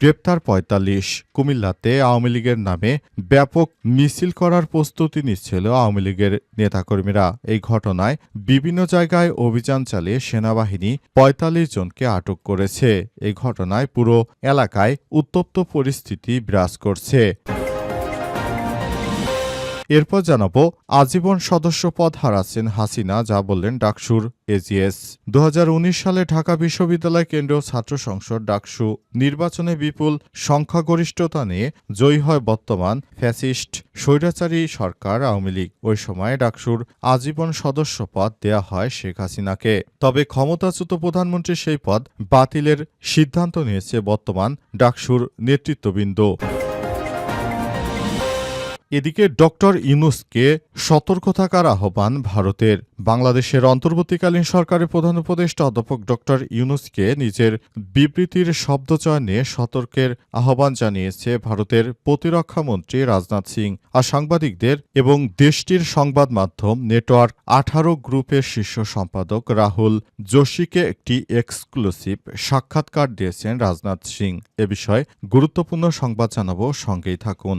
গ্রেপ্তার পঁয়তাল্লিশ। কুমিল্লাতে আওয়ামী লীগের নামে ব্যাপক মিছিল করার প্রস্তুতি নিচ্ছিল আওয়ামী লীগের নেতাকর্মীরা। এই ঘটনায় বিভিন্ন জায়গায় অভিযান চালিয়ে সেনাবাহিনী পঁয়তাল্লিশ জনকে আটক করেছে। এই ঘটনায় পুরো এলাকায় উত্তপ্ত পরিস্থিতি বিরাজ করছে। এরপর জানাব, আজীবন সদস্য পদ হারাচ্ছেন হাসিনা, যা বললেন ডাকসুর এজিএস। দু হাজার উনিশ সালে ঢাকা বিশ্ববিদ্যালয় কেন্দ্রীয় ছাত্র সংসদ ডাকসু নির্বাচনে বিপুল সংখ্যাগরিষ্ঠতা নিয়ে জয়ী হয় বর্তমান ফ্যাসিস্ট স্বৈরাচারী সরকার আওয়ামী লীগ। ওই সময় ডাকসুর আজীবন সদস্য পদ দেয়া হয় শেখ হাসিনাকে। তবে ক্ষমতাচ্যুত প্রধানমন্ত্রী সেই পদ বাতিলের সিদ্ধান্ত নিয়েছে বর্তমান ডাকসুর নেতৃত্ববৃন্দ। এদিকে ডক্টর ইউনুসকে সতর্ক থাকার আহ্বান ভারতের। বাংলাদেশের অন্তর্বর্তীকালীন সরকারের প্রধান উপদেষ্টা অধ্যাপক ডক্টর ইউনুসকে নিজের বিবৃতির শব্দচয়নে সতর্কের আহ্বান জানিয়েছে ভারতের প্রতিরক্ষা মন্ত্রী রাজনাথ সিং। আর সাংবাদিকদের এবং দেশটির সংবাদ মাধ্যম নেটওয়ার্ক আঠারো গ্রুপের শীর্ষ সম্পাদক রাহুল যোশীকে একটি এক্সক্লুসিভ সাক্ষাৎকার দিয়েছেন রাজনাথ সিং। এ বিষয়ে গুরুত্বপূর্ণ সংবাদ জানাব সঙ্গেই থাকুন।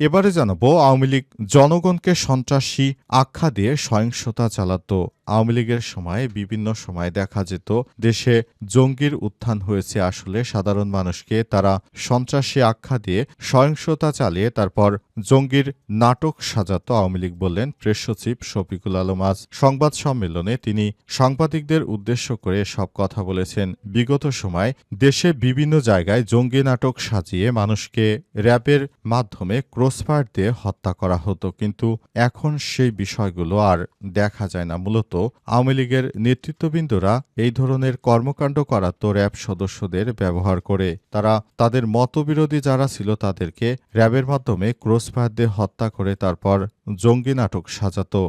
এবারে জানাব আওয়ামী লীগ জনগণকে সন্ত্রাসী আখ্যা দিয়ে সহিংসতা চালাত। আওয়ামী লীগের সময় বিভিন্ন সময় দেখা যেত, দেশে জঙ্গির উত্থান হয়েছে আসলে সাধারণ মানুষকে, তারা সন্ত্রাসী আখ্যা দিয়ে সহিংসতা চালিয়ে তারপর জঙ্গির নাটক সাজাত আওয়ামী লীগ বললেন প্রেস সচিব শফিকুল আলম। আজ সংবাদ সম্মেলনে তিনি সাংবাদিকদের উদ্দেশ্য করে সব কথা বলেছেন। বিগত সময় দেশে বিভিন্ন জায়গায় জঙ্গি নাটক সাজিয়ে মানুষকে র্যাবের মাধ্যমে ক্রসফায়ার দিয়ে হত্যা করা হতো, কিন্তু এখন সেই বিষয়গুলো আর দেখা যায় না, মূলত আওয়ামী লীগের নেতৃত্ববৃন্দরা এই ধরনের কর্মকাণ্ড করাত র্যাব সদস্যদের ব্যবহার করে। তারা তাদের মতবিরোধী যারা ছিল তাদেরকে র্যাবের মাধ্যমে ক্রসফায়ার হত্যা করে তারপর জঙ্গি নাটক সাজাতো।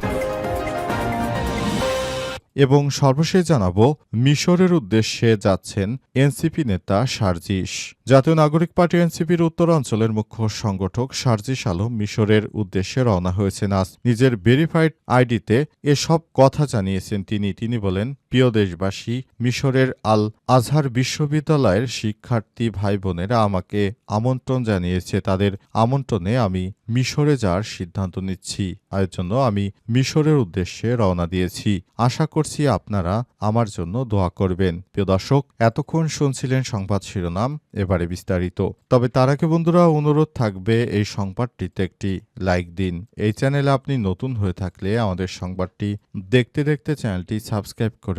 এবং সর্বশেষ জানাব, মিশরের উদ্দেশ্যে যাচ্ছেন এনসিপি নেতা সার্জিস। জাতীয় নাগরিক পার্টি এনসিপির উত্তর অঞ্চলের মুখ্য সংগঠক সার্জিস আলম মিশরের উদ্দেশ্যে রওনা হয়েছেন। আজ নিজের ভেরিফাইড আইডিতে এসব কথা জানিয়েছেন তিনি। তিনি বলেন প্রিয় দেশবাসী, মিশরের আল আজহার বিশ্ববিদ্যালয়ের শিক্ষার্থী ভাই বোনেরা আমাকে আমন্ত্রণ জানিয়েছে। তাদের আমন্ত্রণে আমি মিশরে যাওয়ার সিদ্ধান্ত নিচ্ছি। আর জন্য আমি মিশরের উদ্দেশ্যে রওনা দিয়েছি। আশা করছি আপনারা আমার জন্য দোয়া করবেন। প্রিয় দর্শক, এতক্ষণ শুনছিলেন সংবাদ শিরোনাম, এবারে বিস্তারিত। তবে তার আগে বন্ধুরা, অনুরোধ থাকবে এই সংবাদটিতে একটি লাইক দিন। এই চ্যানেলে আপনি নতুন হয়ে থাকলে আমাদের সংবাদটি দেখতে দেখতে চ্যানেলটি সাবস্ক্রাইব করে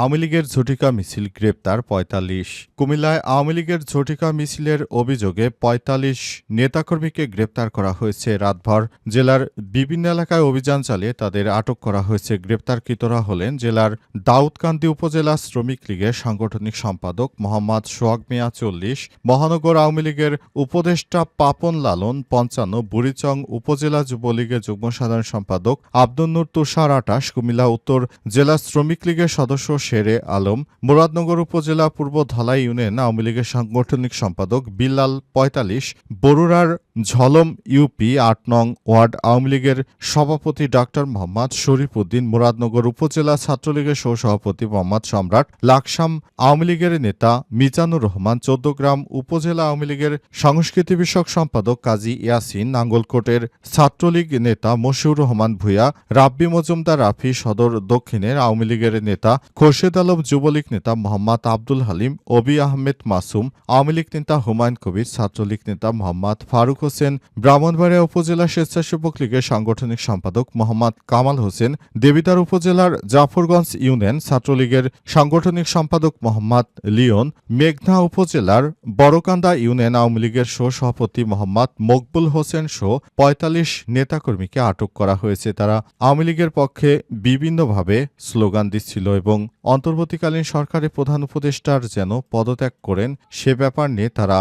আওয়ামী লীগের ঝটিকা মিছিল গ্রেপ্তার পঁয়তাল্লিশ। কুমিল্লায় আওয়ামী লীগের ঝটিকা মিছিলের অভিযোগে পঁয়তাল্লিশ নেতাকর্মীকে গ্রেপ্তার করা হয়েছে রাতভর। জেলার বিভিন্ন এলাকায় অভিযান চালিয়ে তাদের আটক করা হয়েছে। গ্রেপ্তারকৃতরা হলেন জেলার দাউদকান্দি উপজেলা শ্রমিক লীগের সাংগঠনিক সম্পাদক মোহাম্মদ সোহাগ মিয়া চল্লিশ, মহানগর আওয়ামী লীগের উপদেষ্টা পাপন লালন পঞ্চান্ন, বুড়িচং উপজেলা যুবলীগের যুগ্ম সাধারণ সম্পাদক আব্দুল নূর তুষার আটাশ, কুমিল্লা উত্তর জেলা শ্রমিক লীগের সদস্য শেরে আলম, মুরাদনগর উপজেলা পূর্ব ধলাই ইউনিয়ন আওয়ামী লীগের সাংগঠনিক সম্পাদক বিল্লাল পঁয়তাল্লিশ, বরুড়ার ঝলম ইউপি আট নং ওয়ার্ড আওয়ামী লীগের সভাপতি ডাক্তার মোহাম্মদ শরীফ উদ্দিন মুরাদনগর উপজেলা ছাত্রলীগের সহসভাপতি মোহাম্মদ সম্রাট লাকসাম আওয়ামী লীগের নেতা মিজানুর রহমান চৌদ্দগ্রাম উপজেলা আওয়ামী লীগের সংস্কৃতি বিষয়ক সম্পাদক কাজী ইয়াসিন, নাঙ্গলকোটের ছাত্রলীগ নেতা মশিউর রহমান ভূঁইয়া, রাব্বি মজুমদার রাফি সদর দক্ষিণের আওয়ামী লীগের নেতা খোরশেদ আলম যুবলীগ নেতা মোহাম্মদ আব্দুল হালিম ওবি আহমেদ মাসুম, আওয়ামী লীগ নেতা হুমায়ুন কবির, ছাত্রলীগ নেতা মোহাম্মদ ফারুক হোসেন, ব্রাহ্মণবাড়িয়া উপজেলা স্বেচ্ছাসেবক লীগের সাংগঠনিক সম্পাদক মোহাম্মদ কামাল হোসেন দেবিদার উপজেলার জাফরগঞ্জ ইউনিয়ন ছাত্রলীগের সাংগঠনিক সম্পাদক মোহাম্মদ লিওন, মেঘনা উপজেলার বড়কান্দা ইউনিয়ন আওয়ামী লীগের সহ সভাপতি মোহাম্মদ মকবুল হোসেন সহ পঁয়তাল্লিশ নেতাকর্মীকে আটক করা হয়েছে। তারা আওয়ামী লীগের পক্ষে বিভিন্নভাবে স্লোগান দিচ্ছিল এবং অন্তর্বর্তীকালীন সরকারের প্রধান উপদেষ্টার যেন পদত্যাগ করেন, সে ব্যাপার নিয়ে তারা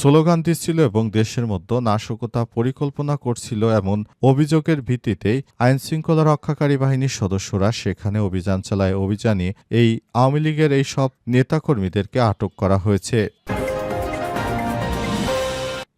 স্লোগান দিচ্ছিল এবং দেশের মধ্যে নাশকতা পরিকল্পনা করছিল এমন অভিযোগের ভিত্তিতেই আইনশৃঙ্খলা রক্ষাকারী বাহিনীর সদস্যরা সেখানে অভিযান চালায়। অভিযানে এই আওয়ামী লীগের এই সব নেতাকর্মীদেরকে আটক করা হয়েছে।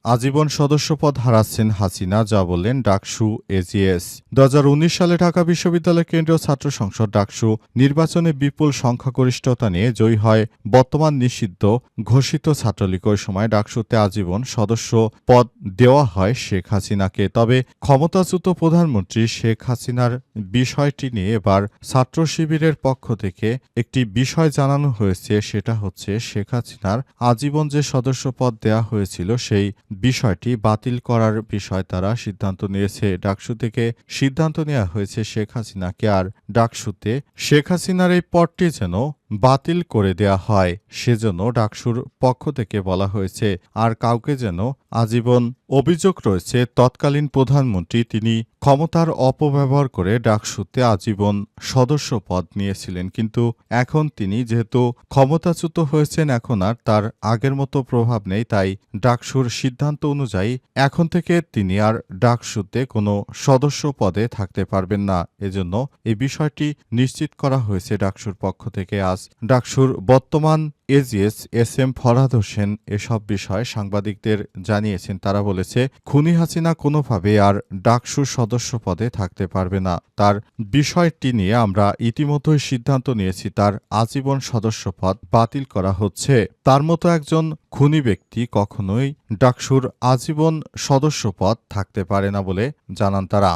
আজীবন সদস্যপদ হারাচ্ছেন হাসিনা, যা বললেন ডাকসু এজিএস দুই হাজার উনিশ সালে ঢাকা বিশ্ববিদ্যালয় কেন্দ্রীয় ছাত্র সংসদ ডাকসু নির্বাচনে বিপুল সংখ্যাগরিষ্ঠতা নিয়ে জয়ী হয় বর্তমান নিষিদ্ধ ঘোষিত ছাত্রলীগ। ওই সময় ডাকসুতে আজীবন সদস্য পদ দেওয়া হয় শেখ হাসিনাকে। তবে ক্ষমতাচ্যুত প্রধানমন্ত্রী শেখ হাসিনার বিষয়টি নিয়ে এবার ছাত্র শিবিরের পক্ষ থেকে একটি বিষয় জানানো হয়েছে, সেটা হচ্ছে শেখ হাসিনার আজীবন যে সদস্য পদ দেওয়া হয়েছিল সেই বিষয়টি বাতিল করার বিষয় তারা সিদ্ধান্ত নিয়েছে। ডাকসু থেকে সিদ্ধান্ত নেওয়া হয়েছে শেখ হাসিনাকে, আর ডাকসুতে শেখ হাসিনার এই পদটি যেন বাতিল করে দেয়া হয়, সেজন্য ডাকসুর পক্ষ থেকে বলা হয়েছে, আর কাউকে যেন আজীবন অভিযোগ রয়েছে, তৎকালীন প্রধানমন্ত্রী তিনি ক্ষমতার অপব্যবহার করে ডাকসুতে আজীবন সদস্য পদ নিয়েছিলেন। কিন্তু এখন তিনি যেহেতু ক্ষমতাচ্যুত হয়েছেন, এখন আর তার আগের মতো প্রভাব নেই, তাই ডাকসুর সিদ্ধান্ত অনুযায়ী এখন থেকে তিনি আর ডাকসুতে কোনো সদস্য পদে থাকতে পারবেন না। এজন্য এই বিষয়টি নিশ্চিত করা হয়েছে ডাকসুর পক্ষ থেকে আজ। ডাকসুর বর্তমান AGS S M Farhad Hossain এসব বিষয়ে সাংবাদিকদের জানিয়েছেন। তারা বলেছে, খুনি হাসিনা কোনোভাবে আর ডাকসুর সদস্য পদে থাকতে পারবে না। তার বিষয়টি নিয়ে আমরা ইতিমধ্যেই সিদ্ধান্ত নিয়েছি, তার আজীবন সদস্য পদ বাতিল করা হচ্ছে। তার মতো একজন খুনি ব্যক্তি কখনোই ডাকসুর আজীবন সদস্য পদ থাকতে পারে না বলে জানান তারা।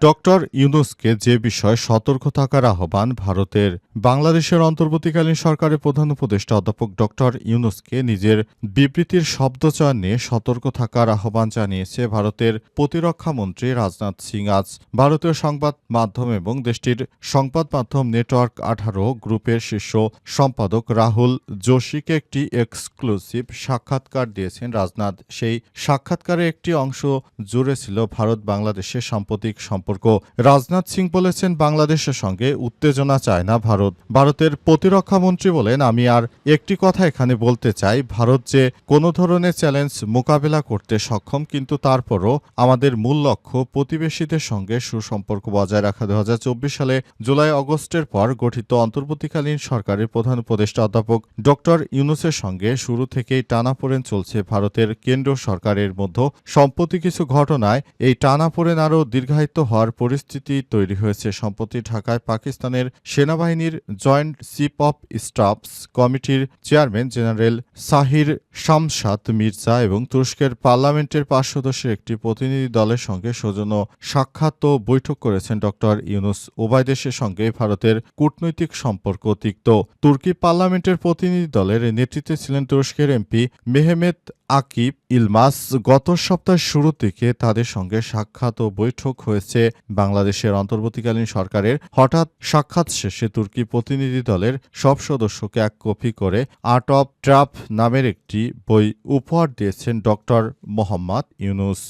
ডক্টর ইউনুসকে যে বিষয়ে সতর্ক থাকার আহ্বান ভারতের বাংলাদেশের অন্তর্বর্তীকালীন সরকারের প্রধান উপদেষ্টা অধ্যাপক ডক্টর ইউনুসকে নিজের বিবৃতির শব্দচয়ন নিয়ে সতর্ক থাকার আহ্বান জানিয়েছে ভারতের প্রতিরক্ষা মন্ত্রী রাজনাথ সিং। আজ ভারতীয় সংবাদ মাধ্যম এবং দেশটির সংবাদ মাধ্যম নেটওয়ার্ক আঠারো গ্রুপের শীর্ষ সম্পাদক রাহুল যোশীকে একটি এক্সক্লুসিভ সাক্ষাৎকার দিয়েছেন রাজনাথ। সেই সাক্ষাৎকারে একটি অংশ জুড়ে ছিল ভারত বাংলাদেশের সাম্প্রতিক রাজনাথ সিং বলেছেন, বাংলাদেশের সঙ্গে উত্তেজনা চায় না ভারত। ভারতের প্রতিরক্ষা মন্ত্রী বলেন, আমি আর একটি কথা এখানে বলতে চাই, ভারত যে কোনো ধরনের চ্যালেঞ্জ মোকাবেলা করতে সক্ষম, কিন্তু তারপরও আমাদের মূল লক্ষ্য প্রতিবেশীদের সঙ্গে সুসম্পর্ক বজায় রাখা। দু হাজার চব্বিশ সালে জুলাই অগস্টের পর গঠিত অন্তর্বর্তীকালীন সরকারের প্রধান উপদেষ্টা অধ্যাপক ডক্টর ইউনুসের সঙ্গে শুরু থেকেই টানাপোড়েন চলছে ভারতের কেন্দ্র সরকারের মধ্যে। সম্প্রতি কিছু ঘটনায় এই টানাপোড়েন আরও দীর্ঘায়িত হওয়ার পরিস্থিতি তৈরি হয়েছে। সম্প্রতি ঢাকায় পাকিস্তানের সেনাবাহিনীর জয়েন্ট চিফ অফ স্টাফস কমিটির চেয়ারম্যান জেনারেল সাহির শামসাদ মির্জা এবং তুরস্কের পার্লামেন্টের পাঁচ সদস্যের একটি প্রতিনিধি দলের সঙ্গে সৌজন্য সাক্ষাৎ ও বৈঠক করেছেন ডক্টর ইউনুস উভয় দেশের সঙ্গে ভারতের কূটনৈতিক সম্পর্ক তিক্ত। তুর্কি পার্লামেন্টের প্রতিনিধি দলের নেতৃত্বে ছিলেন তুরস্কের এমপি মেহমেদ আকিব ইলমাস। গত সপ্তাহের শুরু থেকে তাদের সঙ্গে সাক্ষাৎ ও বৈঠক হয়েছে। বাংলাদেশের অন্তর্বর্তীকালীন সরকারের হঠাৎ সাক্ষাৎ শেষে তুর্কি প্রতিনিধি দলের সব সদস্যকে এক কপি করে আর্ট অফ ট্রাপ নামের একটি বই উপহার দিয়েছেন ডক্টর মোহাম্মদ ইউনুস।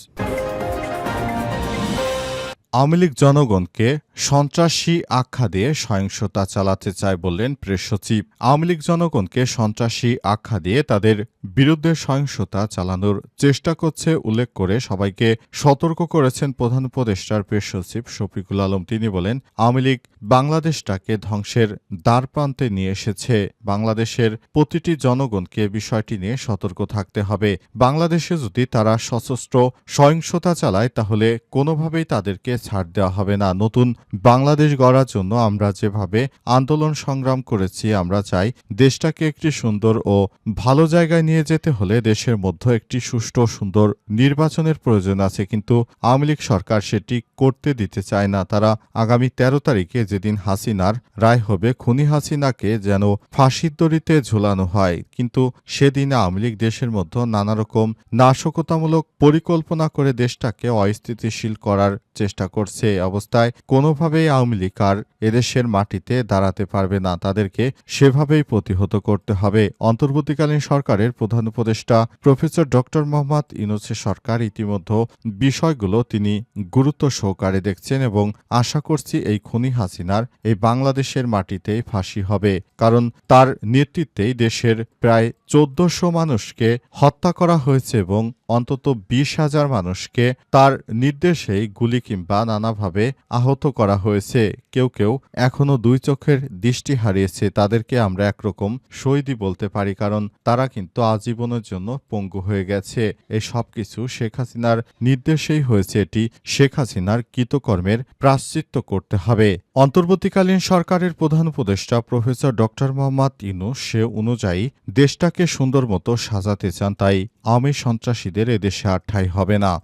আওয়ামী লীগ জনগণকে সন্ত্রাসী আখ্যা দিয়ে সহিংসতা চালাতে চায় বললেন প্রেস সচিব। আওয়ামী লীগ জনগণকে সন্ত্রাসী আখ্যা দিয়ে তাদের বিরুদ্ধে সহিংসতা চালানোর চেষ্টা করছে উল্লেখ করে সবাইকে সতর্ক করেছেন প্রধান উপদেষ্টার প্রেস সচিব শফিকুল আলম। তিনি বলেন, আওয়ামী লীগ বাংলাদেশটাকে ধ্বংসের দ্বার প্রান্তে নিয়ে এসেছে। বাংলাদেশের প্রতিটি জনগণকে বিষয়টি নিয়ে সতর্ক থাকতে হবে। বাংলাদেশে যদি তারা সশস্ত্র সহিংসতা চালায়, তাহলে কোনোভাবেই তাদেরকে ছাড় দেওয়া হবে না। নতুন বাংলাদেশ গড়ার জন্য আমরা যেভাবে আন্দোলন সংগ্রাম করেছি, আমরা চাই দেশটাকে একটি সুন্দর ও ভালো জায়গায় নিয়ে যেতে হলে দেশের মধ্যে একটি সুষ্ঠু সুন্দর নির্বাচনের প্রয়োজন আছে। কিন্তু আওয়ামী লীগ সরকার সেটি করতে দিতে চায় না। তারা আগামী তেরো তারিখে যেদিন হাসিনার রায় হবে, খুনি হাসিনাকে যেন ফাঁসির দড়িতে ঝোলানো হয়। কিন্তু সেদিন আওয়ামী লীগ দেশের মধ্যে নানা রকম নাশকতামূলক পরিকল্পনা করে দেশটাকে অস্থিতিশীল করার চেষ্টা করছে অবস্থায়, কোনোভাবেই আওয়ামী লীগ আর এদেশের মাটিতে দাঁড়াতে পারবে না। তাদেরকে সেভাবেই প্রতিহত করতে হবে। অন্তর্বর্তীকালীন সরকারের প্রধান উপদেষ্টা প্রফেসর ডক্টর মোহাম্মদ ইউনুসের সরকার ইতিমধ্যে বিষয়গুলো তিনি গুরুত্ব সহকারে দেখছেন এবং আশা করছি এই খুনি হাসিনার এই বাংলাদেশের মাটিতেই ফাঁসি হবে। কারণ তার নেতৃত্বেই দেশের প্রায় চোদ্দশো মানুষকে হত্যা করা হয়েছে এবং অন্তত বিশ হাজার মানুষকে তার নির্দেশেই গুলি কিংবা নানাভাবে আহত করা হয়েছে। কেউ কেউ এখনও দুই চোখের দৃষ্টি হারিয়েছে। তাদেরকে আমরা একরকম শহীদই বলতে পারি, কারণ তারা কিন্তু আজীবনের জন্য পঙ্গু হয়ে গেছে। এই সব কিছু শেখ হাসিনার নির্দেশেই হয়েছে। এটি শেখ হাসিনার কৃতকর্মের প্রাশ্চিত্য করতে হবে। অন্তর্বর্তীকালীন সরকারের প্রধান উপদেষ্টা প্রফেসর ডক্টর মোহাম্মদ ইনু সে অনুযায়ী দেশটাকে সুন্দর মতো সাজাতে চান, তাই আওয়ামী সন্ত্রাসীদের এদেশে আর হবে না।